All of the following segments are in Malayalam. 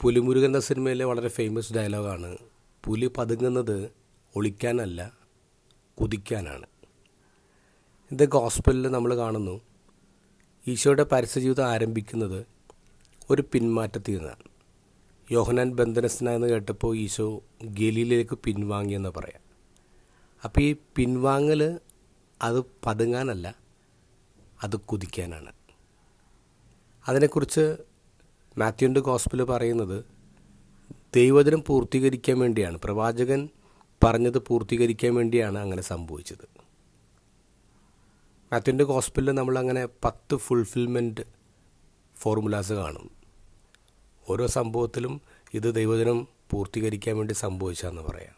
പുലിമുരുകൻ എന്ന സിനിമയിലെ വളരെ ഫേമസ് ഡയലോഗാണ് പുലി പതുങ്ങുന്നത് ഒളിക്കാനല്ല കുതിക്കാനാണ്. ഇത് ഗോസ്പലിൽ നമ്മൾ കാണുന്നു. ഈശോയുടെ പരസ്യജീവിതം ആരംഭിക്കുന്നത് ഒരു പിന്മാറ്റത്തിൽ നിന്നാണ് യോഹനാൻ ബന്ധനസ്ഥനെന്ന് കേട്ടപ്പോൾ ഈശോ ഗലീലയിലേക്ക് പിൻവാങ്ങിയെന്ന് പറയാം. അപ്പോൾ ഈ പിൻവാങ്ങൽ അത് പതുങ്ങാനല്ല അത് കുതിക്കാനാണ്. അതിനെക്കുറിച്ച് മാത്യുവിന്റെ ഗോസ്പിൽ പറയുന്നത് ദൈവദിനം പൂർത്തീകരിക്കാൻ വേണ്ടിയാണ്. പ്രവാചകൻ പറഞ്ഞത് പൂർത്തീകരിക്കാൻ വേണ്ടിയാണ് അങ്ങനെ സംഭവിച്ചത്. മാത്യുവിന്റെ ഗോസ്പിലിൽ നമ്മളങ്ങനെ പത്ത് ഫുൾഫിൽമെന്റ് ഫോർമുലാസ് കാണും ഓരോ സംഭവത്തിലും ഇത് ദൈവദിനം പൂർത്തീകരിക്കാൻ വേണ്ടി സംഭവിച്ചതെന്ന് പറയാം.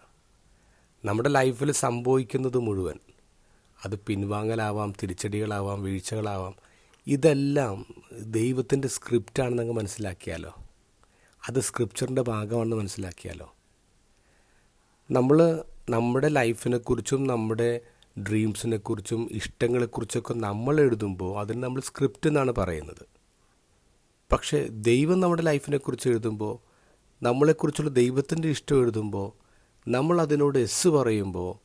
നമ്മുടെ ലൈഫിൽ സംഭവിക്കുന്നത് മുഴുവൻ അത് പിൻവാങ്ങലാവാം തിരിച്ചടികളാവാം വീഴ്ചകളാവാം ഇതെല്ലാം ദൈവത്തിന്റെ സ്ക്രിപ്റ്റാണെന്ന് അങ്ങ് മനസ്സിലാക്കിയാലോ? അത് സ്ക്രിപ്ചറിന്റെ ഭാഗമാണെന്ന് മനസ്സിലാക്കിയാലോ? നമ്മൾ നമ്മുടെ ലൈഫിനെക്കുറിച്ചും നമ്മുടെ ഡ്രീംസിനെക്കുറിച്ചും ഇഷ്ടങ്ങളെക്കുറിച്ചൊക്കെ നമ്മൾ എഴുതുമ്പോൾ അതിന് നമ്മൾ സ്ക്രിപ്റ്റ് എന്നാണ് പറയുന്നത്. പക്ഷേ ദൈവം നമ്മുടെ ലൈഫിനെക്കുറിച്ച് എഴുതുമ്പോൾ നമ്മളെക്കുറിച്ചുള്ള ദൈവത്തിന്റെ ഇഷ്ടം എഴുതുമ്പോൾ നമ്മൾ അതിനോട് എസ് പറയുമ്പോൾ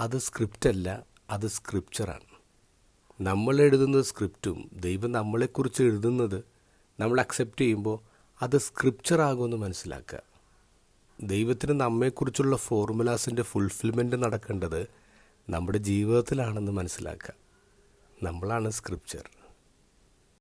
അത് സ്ക്രിപ്റ്റല്ല അത് സ്ക്രിപ്ചറാണ്. നമ്മൾ എഴുതുന്ന സ്ക്രിപ്റ്റും ദൈവം നമ്മളെക്കുറിച്ച് എഴുതുന്നത് നമ്മൾ അക്സെപ്റ്റ് ചെയ്യുമ്പോൾ അത് സ്ക്രിപ്റ്ററാകുമെന്ന് മനസ്സിലാക്കുക. ദൈവത്തിന് നമ്മെക്കുറിച്ചുള്ള ഫോർമുലാസിന്റെ ഫുൾഫിൽമെന്റ് നടക്കേണ്ടത് നമ്മുടെ ജീവിതത്തിലാണെന്ന് മനസ്സിലാക്കുക. നമ്മളാണ് സ്ക്രിപ്ചർ